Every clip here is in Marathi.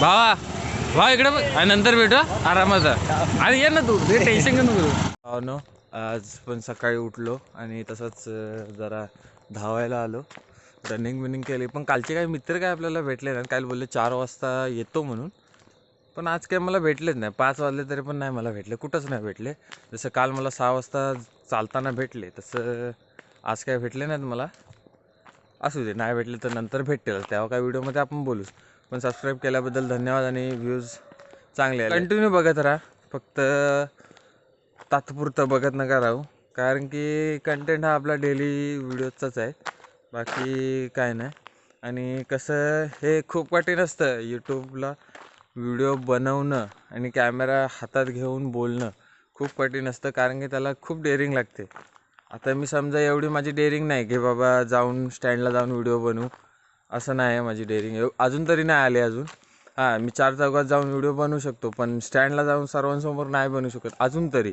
भावा भावा इकडे बघ. आणि नंतर भेटू हा, आरामात आणि ये ना तू टेन्शन घेऊ नको. नो आज पण सकाळी उठलो आणि तसंच अं, जरा धावायला आलो. रनिंग बिनिंग केली. पण कालचे काही मित्र काय आपल्याला भेटले नाही काल बोलले चार वाजता येतो म्हणून. पण आज काही मला भेटलेच नाही. पाच वाजले तरी पण नाही मला भेटले. कुठंच नाही भेटले. जसं काल मला सहा वाजता चालताना भेटले तसं आज काय भेटले नाहीत मला. असू दे नाही भेटले तर नंतर भेटतील. तेव्हा काय व्हिडिओमध्ये आपण बोलूच पण सबस्क्राईब केल्याबद्दल धन्यवाद आणि व्ह्यूज चांगले कंटिन्यू बघत राहा. फक्त तात्पुरतं बघत नका राहू. कारण की कंटेंट हा आपला डेली व्हिडिओचाच आहे. बाकी काय नाही. आणि कसं हे खूप कठीण असतं. यूट्यूबला व्हिडिओ बनवणं आणि कॅमेरा हातात घेऊन बोलणं खूप कठीण असतं. कारण की त्याला खूप डेअरिंग लागते. आता मी समजा एवढी माझी डेअरिंग नाही की बाबा जाऊन स्टँडला जाऊन व्हिडिओ बनवू. असं नाही आहे माझी डेअरिंग अजून तरी नाही आली अजून. हां मी चार चौकात जाऊन व्हिडिओ बनवू शकतो पण स्टँडला जाऊन सर्वांसमोर नाही बनवू शकत. अजून तरी.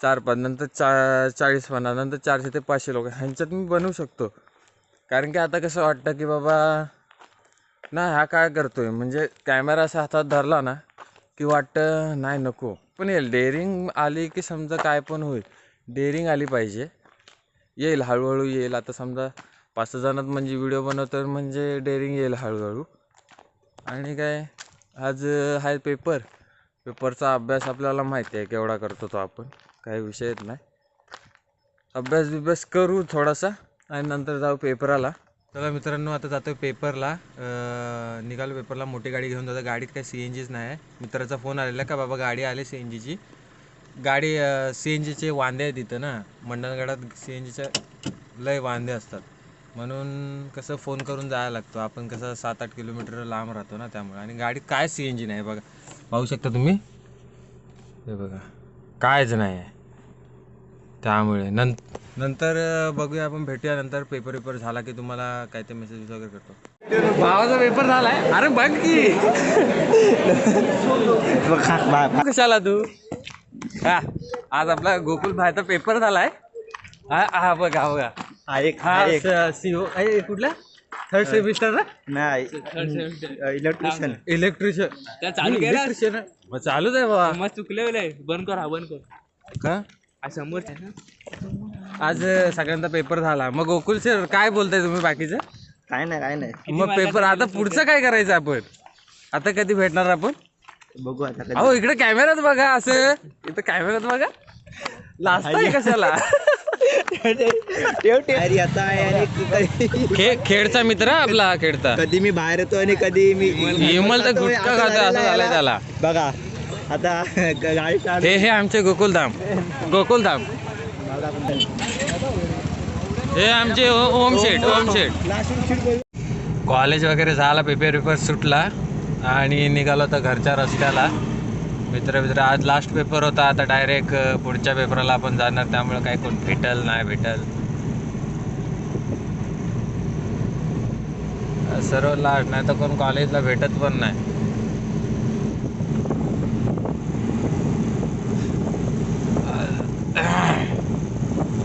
चार पाच नंतर चा चाळीस पन्नास नंतर चारशे ते पाचशे लोक. ह्यांच्यात मी बनवू शकतो. कारण की आता कसं वाटतं की बाबा नाही हा काय करतो आहे म्हणजे कॅमेरा असा हातात धरला ना की वाटतं नाही नको. पण येईल डेअरिंग आली की समजा काय पण होईल. डेअरिंग आली पाहिजे. येईल हळूहळू येईल. आता समजा पाच सहा जणात म्हणजे व्हिडिओ बनवतो म्हणजे डेअरिंग येईल हळूहळू. आणि काय आज आहे पेपर पेपरचा अभ्यास आपल्याला माहिती आहे केवढा करतो तो आपण. काही विषय येत नाही. अभ्यास बिभ्यास करू थोडासा आणि नंतर जाऊ पेपराला चला मित्रांनो आता जातो पेपरला निघालो पेपरला मोठी गाडी घेऊन जातो गाडीत काही सी एन जीच नाही आहे. मित्राचा फोन आलेला का बाबा? गाडी आली सी एन जीची गाडी सी एन जीचे वांदे आहेत तिथं ना. मंडणगडात सी एन जीच्या लय वांदे असतात. म्हणून कसं फोन करून जायला लागतो. आपण कसं सात आठ किलोमीटर लांब राहतो ना त्यामुळे. आणि गाडीत काय सी एन जी नाही बघा. पाहू शकता तुम्ही? हे बघा. कायच नाही आहे. त्यामुळे नंत नंतर बघूया आपण भेटूया नंतर. पेपर पेपर झाला की तुम्हाला काय ते मेसेज वगैरे करतो. भावाचा पेपर झालाय. अरे बघ की. कशाला तू? हा आज आपला गोकुल भाईचा पेपर झालाय. हा हा बघा बघा. हा एक हा हा एक. सीओ कुठला? थर्ड सेमिस्टर नाही इलेक्ट्रिशियन इलेक्ट्रिशियन त्या चालू केलं इलेक्ट्रिशियन मग चालूच आहे बाबा. मग चुकले बंद कर हा बंद कर. का? हा समोर आहे ना? आज सगळ्यांचा पेपर झाला. मग गोकुल सर काय बोलताय तुम्ही बाकीचं? काय नाही काय नाही. मग पेपर आता पुढचं काय करायचं आपण? आता कधी भेटणार आपण? बघू आता कधी. अहो इकडे कॅमेरात बघा असं. इथं कॅमेरात बघा. लाजताय कशाला? ठेव ठेव. अरे आता आहे आणि कधी- खे खेडचा मित्र हा आपला हा खेडचा कधी मी बाहेर येतो आणि कधी मी विमल तर गुटखा असं खातो असं झालंय आहे त्याला. बघा आता गाडी start- हे हे आमचे गोकुलधाम गोकुलधाम हे आमचे ओ- ओम शेठ ओम शेठ. बोल- कॉलेज वगैरे झाला पेपर पेपर सुटला आणि निघालो तर घरच्या रस्त्याला. मित्र मित्र आज लास्ट पेपर होता आता डायरेक्ट पुढच्या पेपरला आपण जाणार त्यामुळे काय कोण भेटल नाही भेटल. सर्व लास्ट नाही तर कोण कॉलेजला भेटत पण नाही.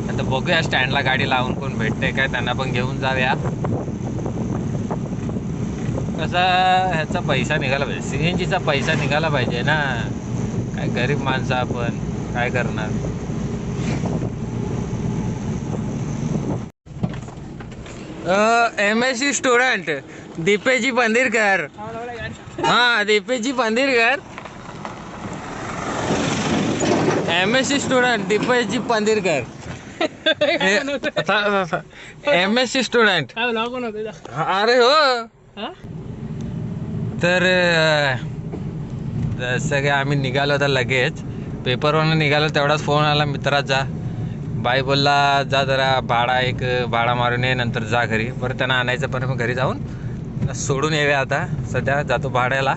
आता बघूया स्टँडला गाडी लावून कोण भेटते काय त्यांना पण घेऊन जाऊया. कसा ह्याचा पैसा निघाला पाहिजे सी एन जीचा पैसा निघाला पाहिजे ना. काय गरीब माणसं आपण काय करणार? M S C student Deepeji Pandirkar हा Deepeji Pandirkar M S C student Deepeji Pandirkar M S C student अरे हो. तर जसं की आम्ही निघालो होता लगेच. पेपरवरून निघालो तेवढाच फोन आला मित्राचा. बाई बोलला जा जरा भाडा एक भाडा मारून ये नंतर जा घरी. बरं त्यांना आणायचं पण मग घरी जाऊन सोडून येऊया आता. सध्या जातो भाड्याला.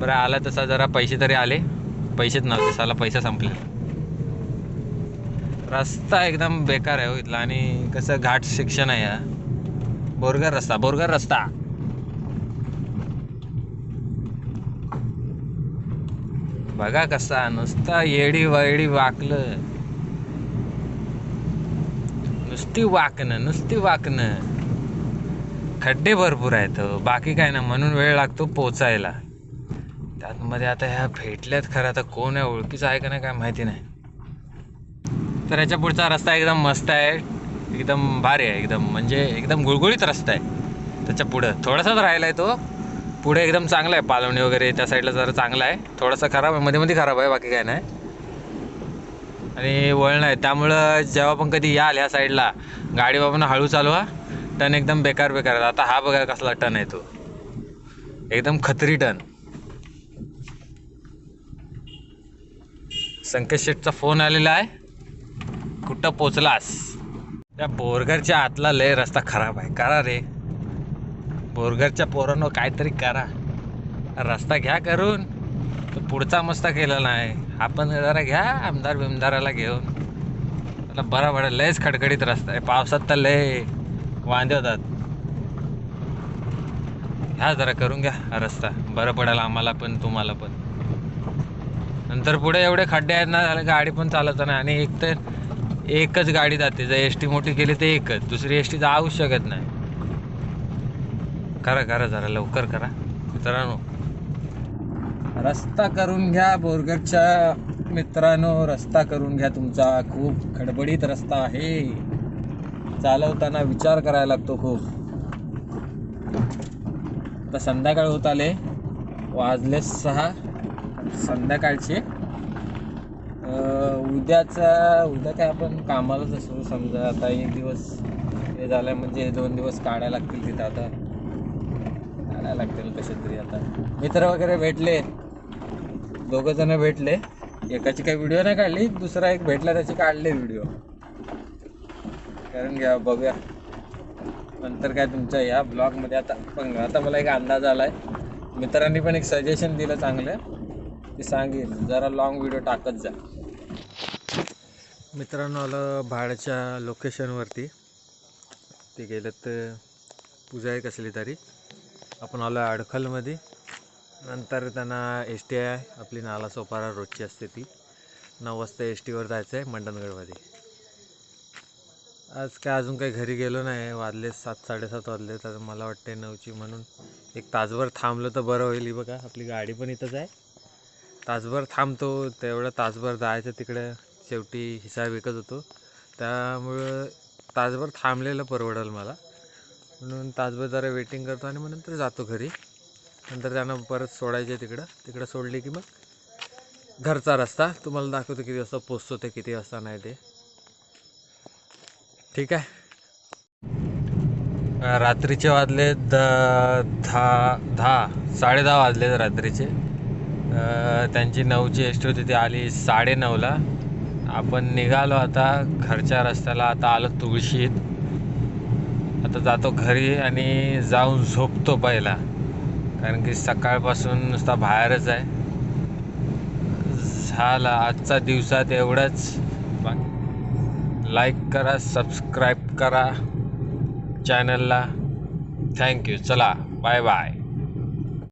बरं आला तसा जरा पैसे तरी आले. पैसेच नव्हते साला पैसा संपले. रस्ता एकदम बेकार आहे हो इथला आणि कसं घाट शिक्षण आहे बोरगर रस्ता बोरगर रस्ता. बघा कसा नुसता येडी वळडी वाकलं. नुसती वाकणं नुसती वाकणं. खड्डे भरपूर आहेत हो. बाकी काय ना म्हणून वेळ लागतो पोचायला. त्यातमध्ये आता ह्या भेटल्यात खरं आता कोण आहे ओळखीचं आहे का नाही काय माहिती नाही. तर याच्या पुढचा रस्ता एकदम मस्त आहे. एकदम भारी आहे एकदम म्हणजे एकदम गुळगुळीत रस्ता आहे. त्याच्या पुढं थोडासाच राहिला आहे तो. पुढे एकदम चांगलं आहे पालवणी वगैरे त्या साईडला जरा चांगला आहे. थोडासा खराब आहे मध्ये मध्ये खराब आहे बाकी काय नाही. आणि वळण आहे त्यामुळं जेव्हा पण कधी याल ह्या साईडला गाडी बाबांना हळू चालवा टन एकदम बेकार बेकार आहे. आता हा बघा कसला टन आहे तो. एकदम खतरी टन. संकेत शेठचा फोन आलेला आहे. कुठं पोचलास? त्या बोरगरच्या आतला लय रस्ता खराब आहे. करा रे. बोरघरच्या पोरांनो काहीतरी करा. रस्ता घ्या करून. पुढचा मस्त केलेला नाही आपण जरा घ्या आमदार बिमदाराला घेऊन. त्याला बरा बरा लयच खडखडीत रस्ता आहे. पावसात तर लय वांदे होतात. ह्या जरा करून घ्या हा रस्ता. बरं पडेल आम्हाला पण तुम्हाला पण. नंतर पुढे एवढे खड्डे आहेत ना झाले गाडी पण चालत नाही. आणि एक तर एकच गाडी जाते. जर एस टी मोठी केली तर एकच. दुसरी एस टी जाऊच शकत नाही. करा करा जरा लवकर करा. मित्रांनो. रस्ता करून घ्या बोरगडच्या मित्रांनो. रस्ता करून घ्या तुमचा. खूप खडबडीत रस्ता आहे. चालवताना विचार करायला लागतो खूप. आता संध्याकाळ होत आले. वाजले सहा. संध्याकाळचे. उद्याचा उद्या काय आपण कामालाच असू समजा. आता एक दिवस हे झालं म्हणजे दोन दिवस काढायला लागतील तिथं आता. काढायला लागतील कसे तरी आता. मित्र वगैरे भेटले. दोघं जण भेटले. एकाची काही व्हिडिओ नाही काढली दुसरा एक भेटला त्याची काढले व्हिडिओ कारण घ्या बघूया. नंतर काय तुमच्या या ब्लॉगमध्ये आता पण आता मला एक अंदाज आला आहे मित्रांनी पण एक सजेशन दिलं चांगलं. ते सांगेन जरा लॉंग व्हिडिओ टाकत जा. मित्रांनो आलं भाडच्या लोकेशनवरती ते गेलं तर पूजा आहे कसली तरी. आपण आलो आहे अडखलमध्ये नंतर त्यांना एस टी आहे आपली नाला सोपारा रोजची असते ती. नऊ वाजता एस टीवर जायचं आहे मंडणगडमध्ये. आज काय अजून काही घरी गेलो नाही. वाजले सात साडेसात वाजले. तर मला वाटते नऊची म्हणून एक तासभर थांबलं तर बरं होईल. ही बघा आपली गाडी पण इथंच आहे. तासभर थांबतो. तेवढं तासभर जायचं तिकडं. शेवटी हिसाब विकत होतो. त्यामुळं तासभर थांबलेलं परवडेल मला. म्हणून तासभर जरा वेटिंग करतो आणि मग नंतर जातो घरी. नंतर त्यांना परत सोडायचे तिकडं. तिकडं सोडले की मग घरचा रस्ता. तुम्हाला दाखवतो किती वाजता पोचतो ते किती वाजता नाही ते. ठीक आहे? रात्रीचे वाजले द दहा दहा साडे दहा वाजले रात्रीचे. त्यांची नऊची एस टी होती ती आली साडे नऊला आपण निघालो आता घरच्या रस्त्याला. आता आलो तुळशीत. आता जातो घरी आणि जाऊन झोपतो पहिला. कारण की सकाळपासून नुसता बाहेरच आहे. झाला आजचा दिवसात एवढंच. लाईक करा सबस्क्राईब करा चॅनलला थँक्यू चला. Bye bye